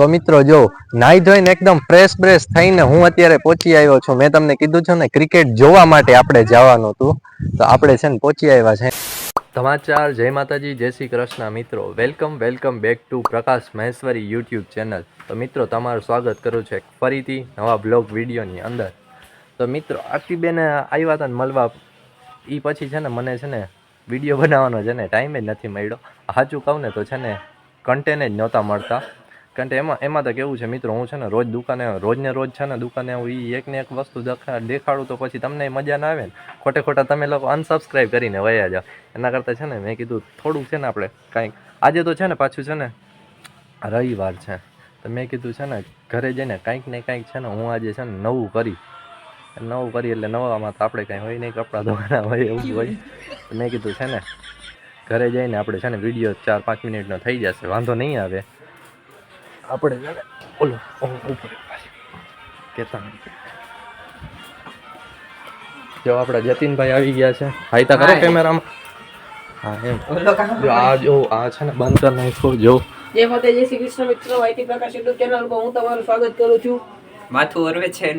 તો મિત્રો, જો નાઈ ધોઈને એકદમ ફ્રેશ બ્રેશ થઈને હું અત્યારે પહોંચી આવ્યો છું. મેં તમને કીધું છે ને ક્રિકેટ જોવા માટે આપણે જવાનું હતું. તો આપણે છે ને પહોંચી આવ્યા છે. સમાચાર, જય માતાજી, જય શ્રી કૃષ્ણ મિત્રો. Welcome welcome back to Prakash Maheshwari YouTube channel તો મિત્રો, તમારું સ્વાગત કરું છું ફરીથી નવા બ્લોગ વિડીયોની અંદર. તો મિત્રો, આરતીબેન આવ્યા હતા ને મળવા. એ પછી છે ને મને છે ને વીડિયો બનાવવાનો છે ને ટાઈમ જ નથી મળ્યો. સાચું કહું ને તો છે ને કન્ટેન જ નહોતા મળતા. કારણ કે એમાં એમાં તો કેવું છે મિત્રો હું છે ને રોજ દુકાને રોજને રોજ છે ને દુકાને હું એ એક ને એક વસ્તુ દેખા દેખાડું તો પછી તમને મજા ના આવે ને ખોટે ખોટા તમે લોકો અનસબસ્ક્રાઈબ કરીને વયા જાઓ એના કરતાં છે ને મેં કીધું થોડુંક છે ને આપણે કાંઈક આજે તો છે ને પાછું છે ને રવિવાર છે તો મેં કીધું છે ને ઘરે જઈને કાંઈક ને કાંઈક છે ને હું આજે છે ને નવું કરી નવું કરી એટલે નવામાં તો આપણે કાંઈ હોય નહીં કપડાં ધોવાના હોય એવું હોય મેં કીધું છે ને ઘરે જઈને આપણે છે ને વીડિયો ચાર પાંચ મિનિટનો થઈ જશે વાંધો નહીં આવે આપણે ઓલો ઉપર કહેતા જો આપણા જતીનભાઈ આવી ગયા છે. હાઈતા કરો કેમેરામાં. હા એમ. જો આ જો આ છે ને બંધ કરી નાખો જો. જે માતા જય શ્રી કૃષ્ણ મિત્રો વાયટી પ્રકાશ યુટ્યુબ ચેનલ પર હું તમારું સ્વાગત કરું છું. માથું ઓરવે છે.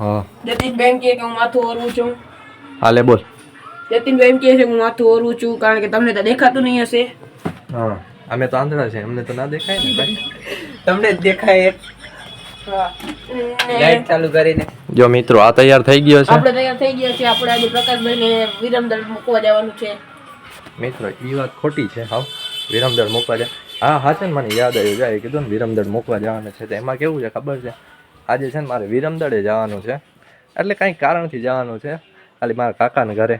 હા. જતીન બેન કહે કે હું માથું ઓરવું છું. હાલે બોલ. જતીન બેન કહે છે હું માથું ઓરવું છું કારણ કે તમને તો દેખાતું નહીં હશે. હા. અમે તો આંધળા છે અમને તો ના દેખાય ને ભાઈ. તમને જ દેખાય એક લાઈટ ચાલુ કરીને. જો મિત્રો આ તૈયાર થઈ ગયો છે. આપણે તૈયાર થઈ ગયા છે આપણે આજે પ્રકાશભાઈને વિરમદળ મૂકવા જવાનું છે. મિત્રો એ વાત ખોટી છે હા વિરમદળ મૂકવા જાય હા હા છે ને મને યાદ આવ્યું જાય કીધું ને વિરમદળ મૂકવા જવાનું છે. તો એમાં કેવું છે ખબર છે? આજે છે ને મારે વિરમદળે જવાનું છે. એટલે કાંઈક કારણથી જવાનું છે. ખાલી મારા કાકાના ઘરે.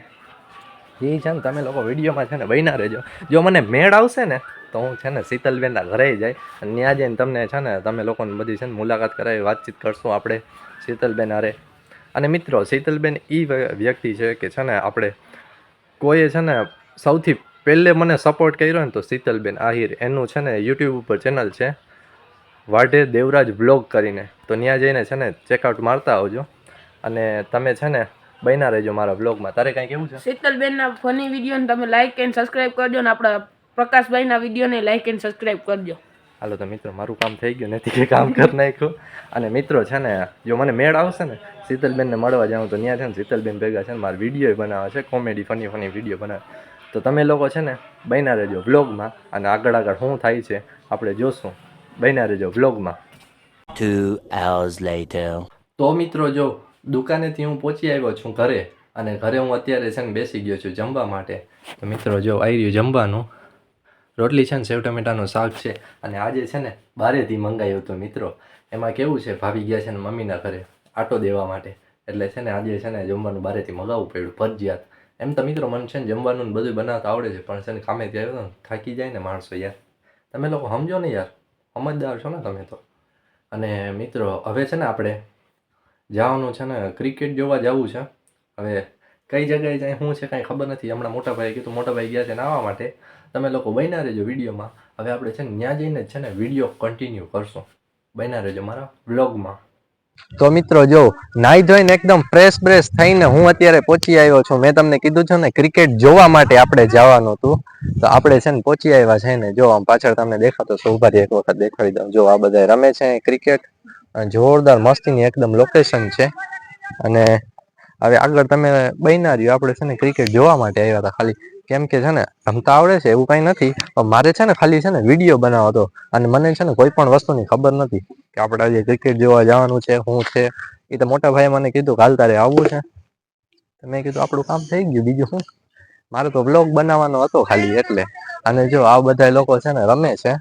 એ છે ને તમે લોકો વિડીયોમાં છે ને બન્યા રહેજો જો મને મેળ આવશે ને તો હું છે ને શીતલબેનના ઘરે જાય અને ત્યાં જઈને તમને છે ને તમે લોકોને બધી છે ને મુલાકાત કરાવી વાતચીત કરશું આપણે શીતલબેન હારે અને મિત્રો શીતલબેન એ વ્યક્તિ છે કે છે ને આપણે કોઈએ છે ને સૌથી પહેલે મને સપોર્ટ કર્યો ને તો શીતલબેન આહિર એનું છે ને યુટ્યુબ ઉપર ચેનલ છે વાઢે દેવરાજ બ્લોગ કરીને તો ત્યાં જઈને છે ને ચેકઆઉટ મારતા આવજો અને તમે છે ને બન્યા રહેજો મારા બ્લોગમાં તારે કાંઈ કેવું છે? શીતલબેનના ફની વિડીયોને તમે લાઈક એન્ડ સબસ્ક્રાઇબ કરજો ને આપણા પ્રકાશભાઈના વિડીયોને લાઈક એન્ડ સબસ્ક્રાઇબ કરજો. હાલો તો મિત્રો મારું કામ થઈ ગયું. નથી કે કામ કરી નાખ્યું. અને મિત્રો છે ને જો મને મેળ આવશે ને શીતલબેનને મળવા જાઉં તો ત્યાં છે ને શીતલબેન ભેગા છે ને મારે વીડિયો બનાવે છે કોમેડી ફની ફની વીડિયો બનાવે તો તમે લોકો છે ને બન્યા રહેજો વ્લોગમાં અને આગળ આગળ શું થાય છે આપણે જોશું. બન્યા રહેજો વ્લોગમાં Two hours later. તો મિત્રો જો દુકાનેથી હું પહોંચી આવ્યો છું ઘરે અને ઘરે હું અત્યારે છે ને બેસી ગયો છું જમવા માટે. તો મિત્રો જો આવી રહ્યું જમવાનું, રોટલી છે ને સેવ ટમેટાનું શાક છે અને આજે છે ને બારેથી મંગાવ્યું હતું મિત્રો. એમાં કેવું છે, ભાભી ગયા છે ને મમ્મીના ઘરે આટો દેવા માટે. એટલે છે ને આજે છે ને જમવાનું બારેથી મગાવવું પડ્યું, ફરજિયાત. એમ તો મિત્રો મને છે ને જમવાનું બધું બનાવતા આવડે છે, પણ છે ને કામેથી આવ્યો ને થાકી જાય ને માણસો યાર. તમે લોકો સમજો ને યાર, સમજદાર છો ને તમે તો. અને મિત્રો, હવે છે ને આપણે જવાનું છે ને ક્રિકેટ જોવા જવું છે. હવે કઈ જગ્યાએ જાય, શું છે, કાંઈ ખબર નથી. હમણાં મોટા ભાઈએ કીધું, મોટા ભાઈ ગયા છે નાવા માટે. તમે લોકો બન્યા રહેજો વિડીયોમાં. હવે આપણે છે ને, ત્યાં જઈને છે ને, વીડિયો કન્ટિન્યુ કરશું. બન્યા રહેજો મારા વ્લોગમાં. તો મિત્રો, જો નાઈ ધોઈને એકદમ ફ્રેશ બ્રેશ થઈને હું અત્યારે પહોંચી આવ્યો છું. મેં તમને કીધું છે ને ક્રિકેટ જોવા માટે આપણે જવાનું હતું. તો આપણે છે ને, પહોંચી આવ્યા છે ને, જો, આમ પાછળ તમને દેખાતો સૌભારી એક વખત દેખાડી દઉં. જો, આ બધા રમે છે ક્રિકેટ જોરદાર મસ્તીની એકદમ લોકેશન છે. અને હવે આગળ તમે બન્યા રહ્યો આપણે છે ને ક્રિકેટ જોવા માટે આવ્યા હતા ખાલી. કેમ કે છે ને રમતા આવડે છે એવું કંઈ નથી, પણ મારે છે ને ખાલી છે ને વીડિયો બનાવો હતો અને મને છે ને કોઈ પણ વસ્તુની ખબર નથી કે આપણે આજે ક્રિકેટ જોવા જવાનું છે, શું છે. એ તો મોટા ભાઈએ મને કીધું કાલ તારે આવવું છે. મેં કીધું આપણું કામ થઈ ગયું, બીજું શું? મારે તો બ્લોગ બનાવવાનો હતો ખાલી એટલે. અને જો આ બધા લોકો છે ને રમે છે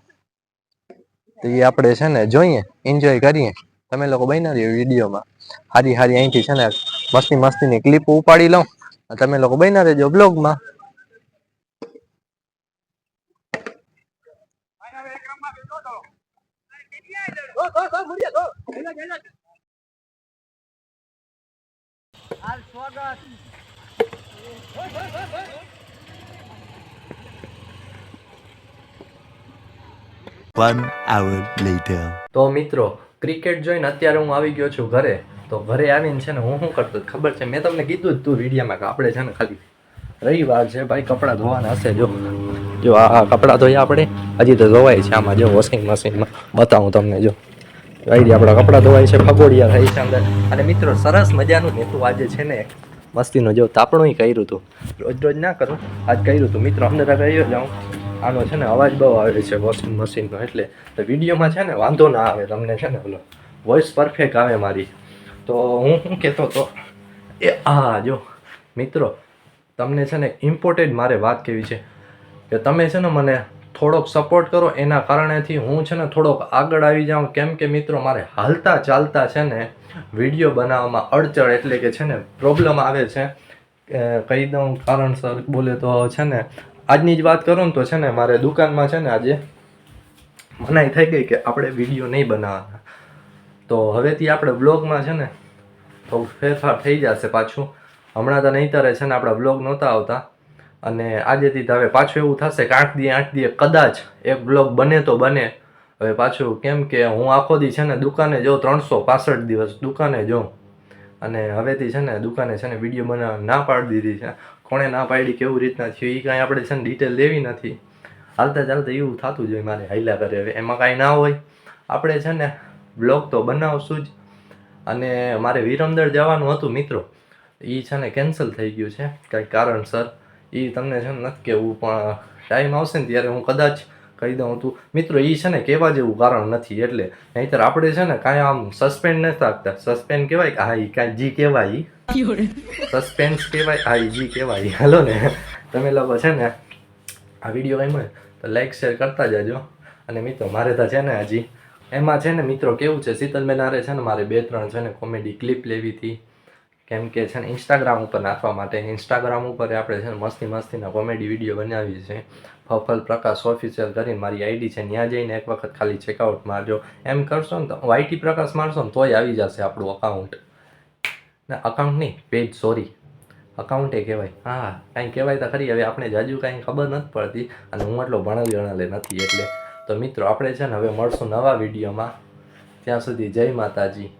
તો એ આપણે છે ને જોઈએ એન્જોય કરીએ. તમે લોકો બન્યા રહ્યો વિડીયોમાં. હારી હારી અહીંથી છે ને મસ્તી મસ્તીની ક્લિપ ઉપાડી લઉં. તમે લોકો બન્યા રહેજો બ્લોગમાં One hour later. તો મિત્રો ક્રિકેટ જોઈને અત્યારે હું આવી ગયો છું ઘરે. તો ઘરે આવીને છે ને હું શું કરતો ખબર છે? મેં તમને કીધું જ તું વિડીયામાં કે આપણે છે ને ખાલી રવિવાર છે ભાઈ, કપડાં ધોવાના હશે. જો જો આ કપડાં ધોયા આપણે. હજી તો ધોવાય છે આમાં. જો વોશિંગ મશીનમાં બતાવું તમને, જો. આઈડી આપણા કપડાં ધોવાય છે, ફગોડિયા થાય છે અંદર. અને મિત્રો, સરસ મજાનું નેતું આજે છે ને મસ્તીનું, જો તાપણું કર્યું હતું રોજ રોજ ના કરું, આજ કર્યું હતું મિત્રો, અંદર રહ્યો જાઉં. આનો છે ને અવાજ બહુ આવે છે વોશિંગ મશીનનો એટલે તો વિડીયોમાં છે ને વાંધો ના આવે તમને છે ને ઓલો વોઇસ પરફેક્ટ આવે મારી. તો હું શું કહેતો હતો? એ હા જો મિત્રો, તમને છે ને ઇમ્પોર્ટેડ મારે વાત કેવી છે કે તમે છે ને મને થોડોક સપોર્ટ કરો એના કારણેથી હું છે ને થોડોક આગળ આવી જાઉં. કેમ કે મિત્રો, મારે હાલતા ચાલતા છે ને વીડિયો બનાવવામાં અડચણ એટલે કે છે ને પ્રોબ્લેમ આવે છે. કહી દઉં કારણસર બોલે તો છે ને આજની જ વાત કરું ને તો છે ને મારે દુકાનમાં છે ને આજે મનાઈ થઈ ગઈ કે આપણે વીડિયો નહીં બનાવવાના. તો હવેથી આપણે બ્લોગમાં છે ને થોડું ફેરફાર થઈ જશે પાછું. હમણાં તો નહીંતરે છે ને આપણા બ્લોગ નહોતા આવતા. અને આજેથી હવે પાછું એવું થશે કે આઠ દી, આઠ દીએ કદાચ એક બ્લોગ બને તો બને. હવે પાછું કેમ કે હું આખો દી છે ને દુકાને જો ત્રણસો પાસઠ દિવસ દુકાને જાઉં. અને હવેથી છે ને દુકાને છે ને વીડિયો બનાવવા ના પાડી દીધી છે. કોણે ના પાડી કેવું રીતના થયું એ કાંઈ આપણે છે ને ડિટેલ લેવી નથી. હાલતા ચાલતા એવું થતું જોઈએ મારે હાઈલા કરે. હવે એમાં કાંઈ ના હોય. આપણે છે ને બ્લોગ તો બનાવશું જ. અને મારે વિરમદળ જવાનું હતું મિત્રો. એ છે ને કેન્સલ થઈ ગયું છે, કંઈક કારણસર. એ તમને છે ને નથી કહેવું પણ ટાઈમ આવશે ને ત્યારે હું કદાચ કહી દઉં તું. મિત્રો એ છે ને કહેવા જેવું કારણ નથી, એટલે નહીંતર આપણે છે ને કાંઈ આમ સસ્પેન્ડ નથી રાખતા. સસ્પેન્ડ કહેવાય કે હા એ કાંઈ જી કહેવાય સસ્પેન્સ કહેવાય, આ એ કહેવાય. હાલો ને, તમે લોકો છે ને, આ વીડિયો મળે તો લાઈક શેર કરતા જાજો. અને મિત્રો, મારે તો છે ને હજી એમાં છે ને મિત્રો કેવું છે, શીતલ મેનારે છે ને મારે બે ત્રણ છે ને કોમેડી ક્લિપ લેવી હતી. કેમ કે છે ને ઇન્સ્ટાગ્રામ ઉપર નાખવા માટે ઇન્સ્ટાગ્રામ ઉપર આપણે છે ને મસ્તી મસ્તીના કોમેડી વીડિયો બનાવીએ છીએ. ફફલ પ્રકાશ ઓફિશિયલ કરીને મારી આઈડી છે, ત્યાં જઈને એક વખત ખાલી ચેકઆઉટ મારજો. એમ કરશો ને તો વાયટી પ્રકાશ મારશો ને તોય આવી જશે આપણું અકાઉન્ટ ના અકાઉન્ટ નહીં પેજ સોરી અકાઉન્ટે કહેવાય. હા, કાંઈ કહેવાય તો ખરી. હવે આપણે જાજુ કાંઈ ખબર નથી પડતી અને હું એટલો ભણેલ ગણેલે નથી એટલે. તો મિત્રો, આપણે છે ને હવે મળશું નવા વિડીયોમાં. ત્યાં સુધી જય માતાજી.